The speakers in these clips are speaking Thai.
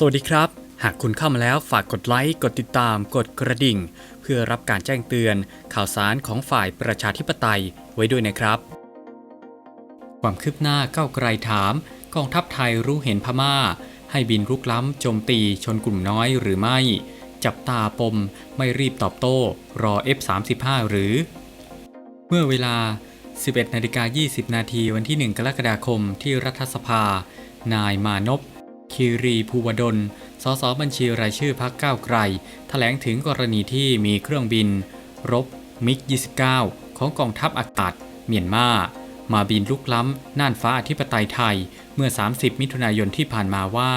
สวัสดีครับ หากคุณเข้ามาแล้วฝากกดไลค์ กดติดตาม กดกระดิ่ง เพื่อรับการแจ้งเตือน ข่าวสารของฝ่ายประชาธิปไตยไว้ด้วยนะครับ ความคืบหน้าก้าวไกลถาม กองทัพไทยรู้เห็นพม่า ให้บินรุกล้ำโจมตีชนกลุ่มน้อยหรือไม่ จับตาปม ไม่รีบตอบโต้ รอ F35 หรือ เมื่อเวลา 11นาฬิกา20 นาทีวันที่ 1 กรกฎาคมที่รัฐสภา นายมานพ คีรีภูวดล สสบัญชีรายชื่อพักก้าวไกล แถลงถึงกรณีที่มีเครื่องบิน รบมิก 29 ของกองทัพอากาศ เมียนมามาบินลุกล้ำ น่านฟ้าอธิปไตยไทย เมื่อ 30 มิถุนายนที่ผ่านมาว่า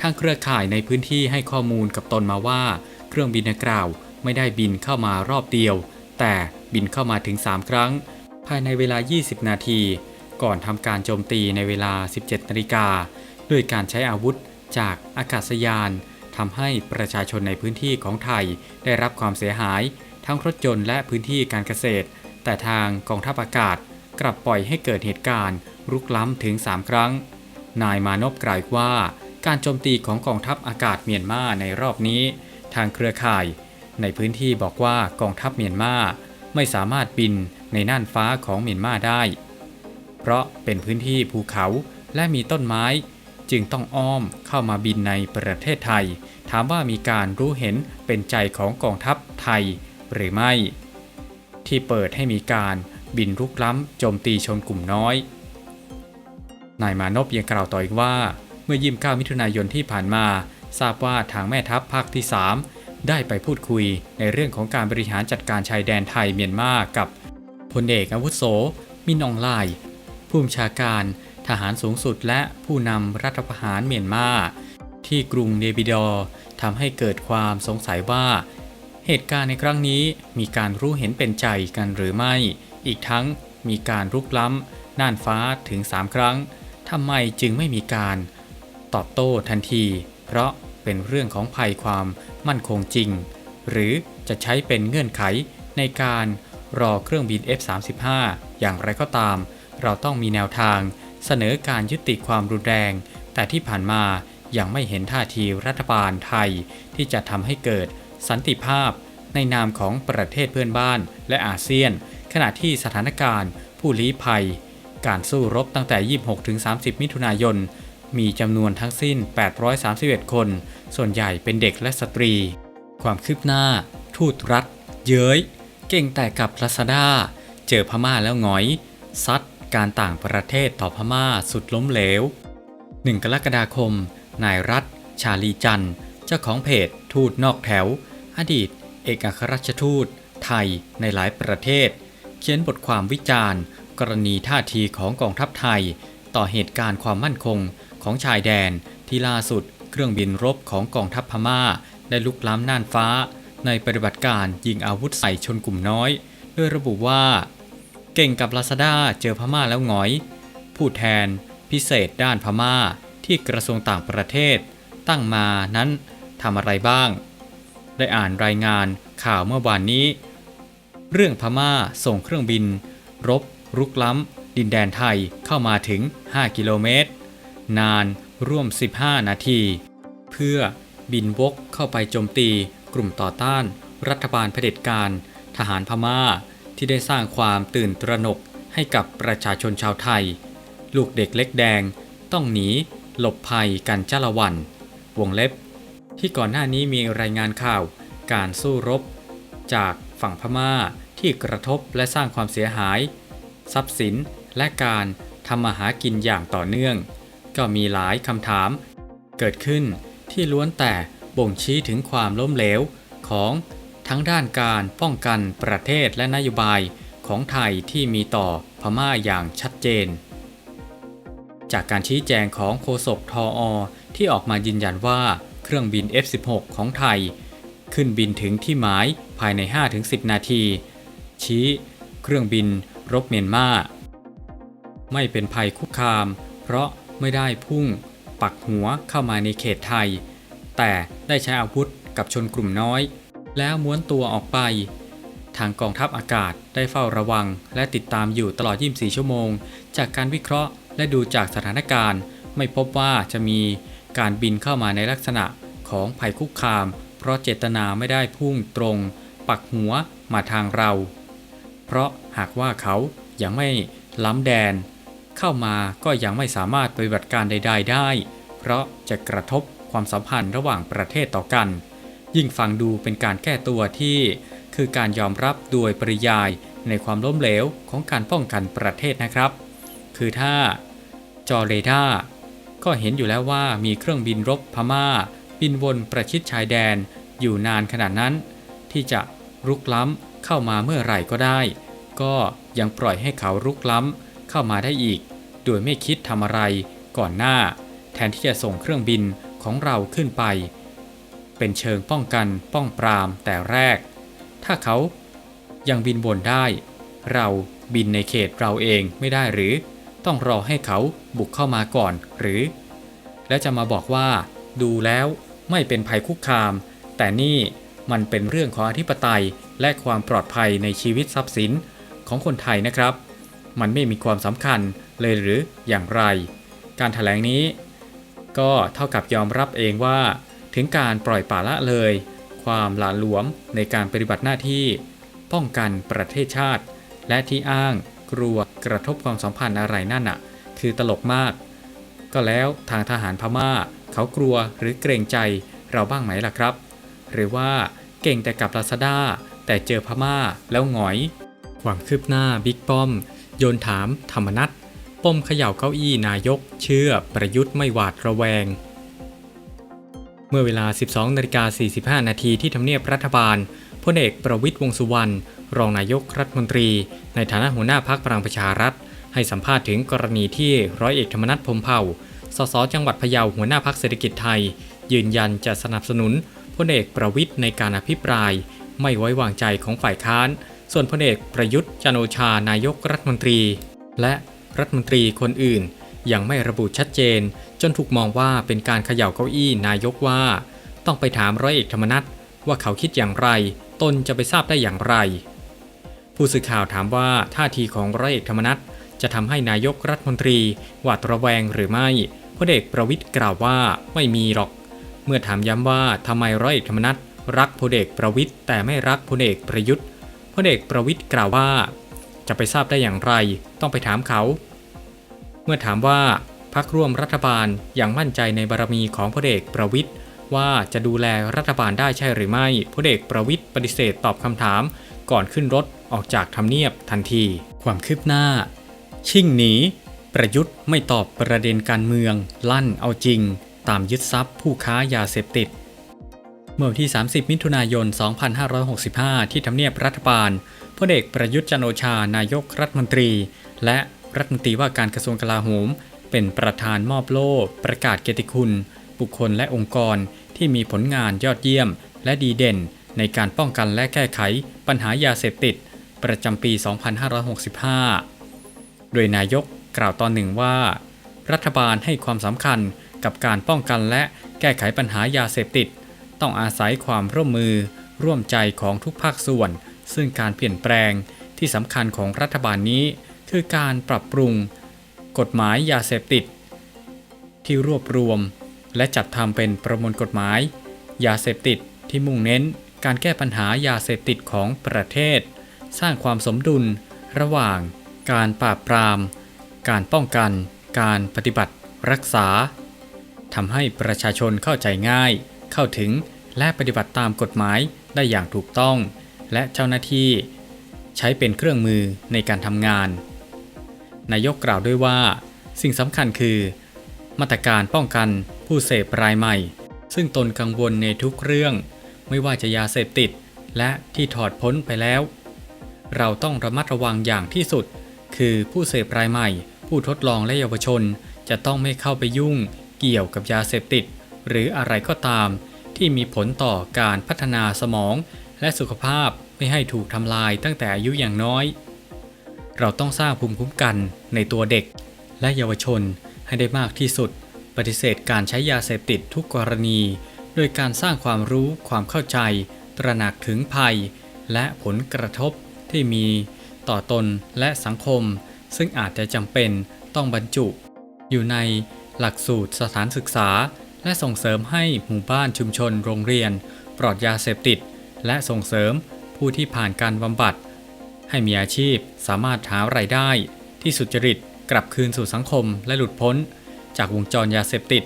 ทางเครือข่ายในพื้นที่ให้ข้อมูลกับตนมาว่า เครื่องบินดังกล่าวไม่ได้บินเข้ามารอบเดียว แต่บินเข้ามาถึง 3 ครั้ง ภายในเวลา 20 นาที ก่อนทำการโจมตีในเวลา 17 นาฬิกา ด้วยการใช้อาวุธจากอากาศยานทำให้ประชาชนในพื้นที่ของไทยได้รับความเสียหาย ทั้งรถยนต์และพื้นที่การเกษตร แต่ทางกองทัพอากาศกลับปล่อยให้เกิดเหตุการณ์รุกล้ำถึง 3 ครั้ง นายมานพกล่าวว่า การโจมตีของกองทัพอากาศเมียนมาในรอบนี้ ทางเครือข่าย ในพื้นที่บอกว่ากองทัพเมียนมาไม่สามารถบินในน่านฟ้าของเมียนมาได้ เพราะเป็นพื้นที่ภูเขาและมีต้นไม้ จึงต้องอ้อมเข้ามาบินในประเทศไทย ถามว่ามีการรู้เห็นเป็นใจของกองทัพไทยหรือไม่ ที่เปิดให้มีการบินรุกล้ำโจมตีชนกลุ่มน้อย นายมานพยังกล่าวต่ออีกว่า เมื่อ29มิถุนายนที่ผ่านมา ทราบว่าทางแม่ทัพภาคที่ 3 ได้ไปพูดคุยในเรื่องของการบริหารจัดการชายแดนไทยเมียนมากับพลเอกอาวุโสมินองไลาย ผู้บัญชาการ ทหารสูงสุดและผู้นำรัฐประหารเมียนมา ที่กรุงเนบิดอร์ทำให้เกิดความสงสัยว่า เหตุการณ์ในครั้งนี้มีการรู้เห็นเป็นใจกันหรือไม่ อีกทั้งมีการรุกล้ำน่านฟ้าถึง 3 ครั้งทำไมจึงไม่มีการตอบโต้ทันที เพราะเป็นเรื่องของภัยความมั่นคงจริง หรือจะใช้เป็นเงื่อนไขในการรอเครื่องบิน F35 อย่างไรก็ตาม เราต้องมีแนวทาง เสนอการยุติความรุนแรง แต่ที่ผ่านมายังไม่เห็นท่าทีรัฐบาลไทย ที่จะทำให้เกิดสันติภาพ ในนามของประเทศเพื่อนบ้านและอาเซียน ขณะที่สถานการณ์ ผู้ลี้ภัย การสู้รบตั้งแต่ 26-30 มิถุนายน มีจำนวนทั้งสิ้น 831 คน ส่วนใหญ่เป็นเด็กและสตรี ความคืบหน้า ทูตรัฐ เย้ย เก่งแต่กับลาซาด้า เจอพม่าแล้วหงอย ซัด การต่างประเทศต่อพม่าสุดล้มเหลว 1 กรกฎาคม นายรัฐ ชาลีจันเจ้าของเพจทูตนอกแถว อดีต เอกอัครราชทูต ไทยในหลายประเทศ เขียนบทความวิจารณ์ กรณีท่าทีของกองทัพไทย ต่อเหตุการณ์ความมั่นคงของชายแดนที่ล่าสุดเครื่องบินรบของกองทัพพม่า ได้ลุกล้ำน่านฟ้า ในปฏิบัติการยิงอาวุธใส่ชนกลุ่มน้อยโดยระบุว่า เก่งกับลาซาด้าเจอพม่าแล้วหงอย ผู้แทนพิเศษด้านพม่าที่กระทรวงต่างประเทศ ตั้งมานั้นทำอะไรบ้าง ได้อ่านรายงานข่าวเมื่อวานนี้ เรื่องพม่าส่งเครื่องบิน รบ รุกล้ำ ดินแดนไทยเข้ามาถึง 5 กิโลเมตร นานร่วม 15 นาที เพื่อบินวกเข้าไปโจมตีกลุ่มต่อต้าน รัฐบาลเผด็จการ ทหารพม่า ที่ได้สร้างความตื่นตระหนกให้กับประชาชนชาวไทย ลูกเด็กเล็กแดง ต้องหนี หลบภัยกันจ้าละวัน วงเล็บ ที่ก่อนหน้านี้มีรายงานข่าว การสู้รบ จากฝั่งพม่าที่กระทบและสร้างความเสียหาย ทรัพย์สินและการทำมาหากินอย่างต่อเนื่อง ก็มีหลายคำถาม เกิดขึ้นที่ล้วนแต่บ่งชี้ถึงความล้มเหลวของ ทั้งด้านการป้องกันประเทศและนโยบายของไทยที่มีต่อพม่าอย่างชัดเจน จากการชี้แจงของโฆษกทออที่ออกมายืนยันว่าเครื่องบิน F-16 ของไทย ขึ้นบินถึงที่หมายภายใน 5-10 นาที ชี้เครื่องบินรบเมียนมาไม่เป็นภัยคุกคาม เพราะไม่ได้พุ่งปักหัวเข้ามาในเขตไทย แต่ได้ใช้อาวุธกับชนกลุ่มน้อย แล้วม้วนตัวออกไป ทางกองทัพอากาศได้เฝ้าระวัง และติดตามอยู่ตลอด 24 ชั่วโมง จากการวิเคราะห์และดูจากสถานการณ์ ไม่พบว่าจะมีการบินเข้ามาในลักษณะของภัยคุกคาม เพราะเจตนาไม่ได้พุ่งตรง ปักหัวมาทางเรา เพราะหากว่าเขายังไม่ล้ำแดน เข้ามาก็ยังไม่สามารถปฏิบัติการใด ๆ ได้ เพราะจะกระทบความสัมพันธ์ระหว่างประเทศต่อกัน ยิ่งฟังดูเป็นการแก้ตัวที่ คือการยอมรับโดยปริยายในความล้มเหลวของการป้องกันประเทศนะครับ คือถ้าจอเรดาร์ก็เห็นอยู่แล้วว่ามีเครื่องบินรบพม่า บินวนประชิดชายแดนอยู่นานขนาดนั้น ที่จะรุกล้ำเข้ามาเมื่อไหร่ก็ได้ ก็ยังปล่อยให้เขารุกล้ำเข้ามาได้อีก โดยไม่คิดทำอะไรก่อนหน้า แทนที่จะส่งเครื่องบินของเราขึ้นไป เป็นเชิงป้องกันป้องปรามแต่แรก ถ้าเขายังบินบนได้ เราบินในเขตเราเองไม่ได้หรือ ต้องรอให้เขาบุกเข้ามาก่อนหรือ และจะมาบอกว่า ดูแล้วไม่เป็นภัยคุกคาม แต่นี่มันเป็นเรื่องของอธิปไตยและความปลอดภัยในชีวิตทรัพย์สินของคนไทยนะครับ มันไม่มีความสำคัญเลยหรืออย่างไร การถแถลงนี้ ก็เท่ากับยอมรับเองว่า ถึงการปล่อยปละละเลย ความหลาหลวมในการปฏิบัติหน้าที่ ป้องกันประเทศชาติ และที่อ้างกลัวกระทบความสัมพันธ์อะไรนั่นน่ะ คือตลกมาก ก็แล้วทางทหารพม่า เขากลัวหรือเกรงใจเราบ้างไหมล่ะครับ หรือว่าเก่งแต่กับลาซาด้าแต่เจอพม่าแล้วหงอย ความคืบหน้าบิ๊กป้อม โยนถามธรรมนัตปมเขย่าเก้าอี้นายก เชื่อประยุทธ์ไม่หวาดระแวง เมื่อเวลา 12นาฬิกา45 นาทีที่ทำเนียบรัฐบาลพลเอกประวิตยวงษ์สุวรรณรองนายกรัฐมนตรี ในฐานะหัวหน้าพักพลังประชารัฐ ให้สัมภาษณ์ถึงกรณีที่ร้อยเอกธรรมนัฐพรมเผ่า สสจังหวัดพะเยาหัวหน้าพักเศรษฐกิจไทย ยืนยันจะสนับสนุนพลเอกประวิตยในการอภิปราย ไม่ไว้วางใจของฝ่ายค้าน ส่วนพลเอกประยุทธ์จันโอชานายกรัฐมนตรี และรัฐมนตรีคนอื่นยังไม่ระบุชัดเจน จนถูกมองว่าเป็นการเขย่าเก้าอี้นายกว่า ต้องไปถามร้อยเอกธรรมนัฐว่าเขาคิดอย่างไร ตนจะไปทราบได้อย่างไร ผู้สื่อข่าวถามว่าท่าทีของร้อยเอกธรรมนัฐจะทำให้นายกรัฐมนตรีหวาดระแวงหรือไม่พลเอกประวิตยกล่าวว่าไม่มีหรอก เมื่อถามย้ำว่าทำไมร้อยเอกธรรมนัฐรักพลเอกประวิตยแต่ไม่รักพลเอกประยุทธ์พลเอกประวิตยกล่าวว่า จะไปทราบได้อย่างไร ต้องไปถามเขา เมื่อถามว่า พักร่วมรัฐบาลยังมั่นใจในบารมีของพลเอกประวิตยว่าจะดูแลรัฐบาลได้ใช่หรือไม่พลเอกประวิตยปฏิเสธตอบคำถาม ก่อนขึ้นรถออกจากทำเนียบทันที ความคืบหน้า ชิ่งหนี ประยุทธ์ไม่ตอบประเด็นการเมือง ลั่นเอาจริง ตามยึดทรัพย์ผู้ค้ายาเสพติด เมื่อวันที่ 30 มิถุนายน 2565 ที่ทำเนียบรัฐบาลพลเอกประยุทธ์จันโอชานายกรัฐมนตรี และรัฐมนตรีว่าการกระทรวงกลาโหม เป็นประธานมอบโล่ประกาศเกียรติคุณ บุคคลและองค์กรที่มีผลงานยอดเยี่ยม และดีเด่น ในการป้องกันและแก้ไขปัญหายาเสพติด ประจำปี 2565 โดยนายกกล่าวตอนหนึ่งว่า รัฐบาลให้ความสำคัญกับการป้องกันและแก้ไขปัญหายาเสพติด ต้องอาศัยความร่วมมือร่วมใจของทุกภาคส่วน ซึ่งการเปลี่ยนแปลงที่สำคัญของรัฐบาลนี้ คือการปรับปรุง กฎหมายยาเสพติด ที่รวบรวม และจัดทำเป็นประมวลกฎหมาย ยาเสพติดที่มุ่งเน้นการแก้ปัญหายาเสพติดของประเทศ สร้างความสมดุล ระหว่าง การปราบปราม การป้องกัน การปฏิบัติ รักษาทำให้ประชาชนเข้าใจง่าย เข้าถึงและปฏิบัติตามกฎหมายได้อย่างถูกต้อง และเจ้าหน้าที่ ใช้เป็นเครื่องมือในการทำงาน นายกกล่าวด้วยว่า สิ่งสำคัญคือ มาตรการป้องกันผู้เสพรายใหม่ ซึ่งตนกังวลในทุกเรื่อง ไม่ว่าจะยาเสพติด และที่ถอดพ้นไปแล้ว เราต้องระมัดระวังอย่างที่สุด คือผู้เสพรายใหม่ ผู้ทดลองและเยาวชนจะต้องไม่เข้าไปยุ่งเกี่ยวกับยาเสพติด หรืออะไรก็ตาม ที่มีผลต่อการพัฒนาสมองและสุขภาพไม่ให้ถูกทำลายตั้งแต่อายุอย่างน้อย เราต้องสร้างภูมิคุ้มกันในตัวเด็ก และเยาวชนให้ได้มากที่สุด ปฏิเสธการใช้ยาเสพติดทุกกรณี โดยการสร้างความรู้ความเข้าใจ ตระหนักถึงภัย และผลกระทบที่มีต่อตนและสังคม ซึ่งอาจจะจำเป็นต้องบรรจุ อยู่ในหลักสูตรสถานศึกษา และส่งเสริมให้หมู่บ้านชุมชนโรงเรียน ปลอดยาเสพติด และส่งเสริมผู้ที่ผ่านการบำบัด ให้มีอาชีพสามารถหารายได้ ที่สุจริตกลับคืนสู่สังคมและหลุดพ้น จากวงจรยาเสพติด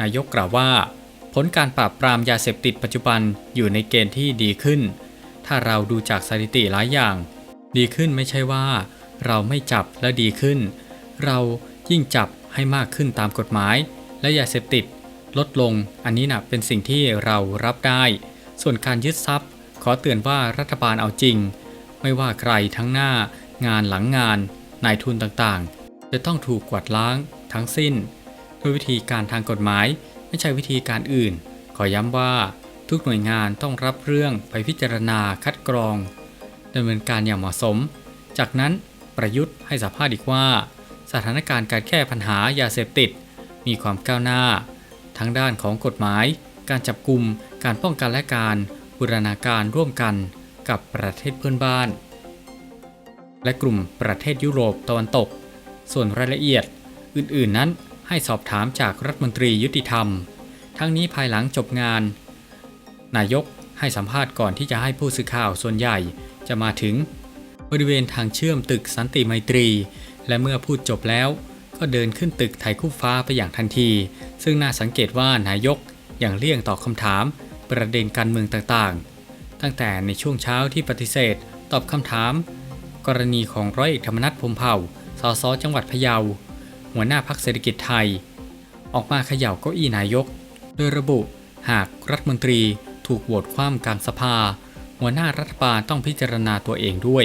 นายกกล่าวว่า ผลการปราบปรามยาเสพติดปัจจุบันอยู่ในเกณฑ์ที่ดีขึ้น ถ้าเราดูจากสถิติหลายอย่าง ดีขึ้นไม่ใช่ว่า เราไม่จับและดีขึ้น เรายิ่งจับให้มากขึ้นตามกฎหมาย และยาเสพติดลดลงอันนี้นะเป็นสิ่งที่เรารับได้ ส่วนการยึดทรัพย์ ขอเตือนว่ารัฐบาลเอาจริง ไม่ว่าใครทั้งหน้างานหลังงานนายทุนต่างๆ จะต้องถูกกวาดล้างทั้งสิ้น ด้วยวิธีการทางกฎหมายไม่ใช่วิธีการอื่น ขอย้ำว่าทุกหน่วยงานต้องรับเรื่องไปพิจารณาคัดกรองดำเนินการอย่างเหมาะสม จากนั้นประยุทธ์ให้สัมภาษณ์อีกว่า สถานการณ์การแก้ปัญหายาเสพติด มีความก้าวหน้า ทั้งด้านของกฎหมาย การจับกลุ่มการป้องกันและการบูรณาการร่วมกัน กับประเทศเพื่อนบ้าน และกลุ่มประเทศยุโรปตะวันตก ส่วนรายละเอียดอื่นๆนั้นให้สอบถามจากรัฐมนตรียุติธรรม ทั้งนี้ภายหลังจบงาน นายกให้สัมภาษณ์ก่อนที่จะให้ผู้สื่อข่าวส่วนใหญ่จะมาถึง บริเวณทางเชื่อมตึกสันติไมตรี และเมื่อพูดจบแล้ว ก็เดินขึ้นตึกไทยคู่ฟ้าไปอย่างทันที ซึ่งน่าสังเกตว่านายกอย่างเลี่ยงตอบคำถาม ประเด็นการเมืองต่างๆ ตั้งแต่ในช่วงเช้าที่ปฏิเสธ ตอบคำถาม กรณีของร้อยเอกธรรมนัฐพรมเผ่า สสจังหวัดพะเยา หัวหน้าพักเศรษฐกิจไทย ออกมาเขย่าเก้าอี้นายก โดยระบุ หากรัฐมนตรีถูกโหวตคว่ำกลางสภา หัวหน้ารัฐบาลต้องพิจารณาตัวเองด้วย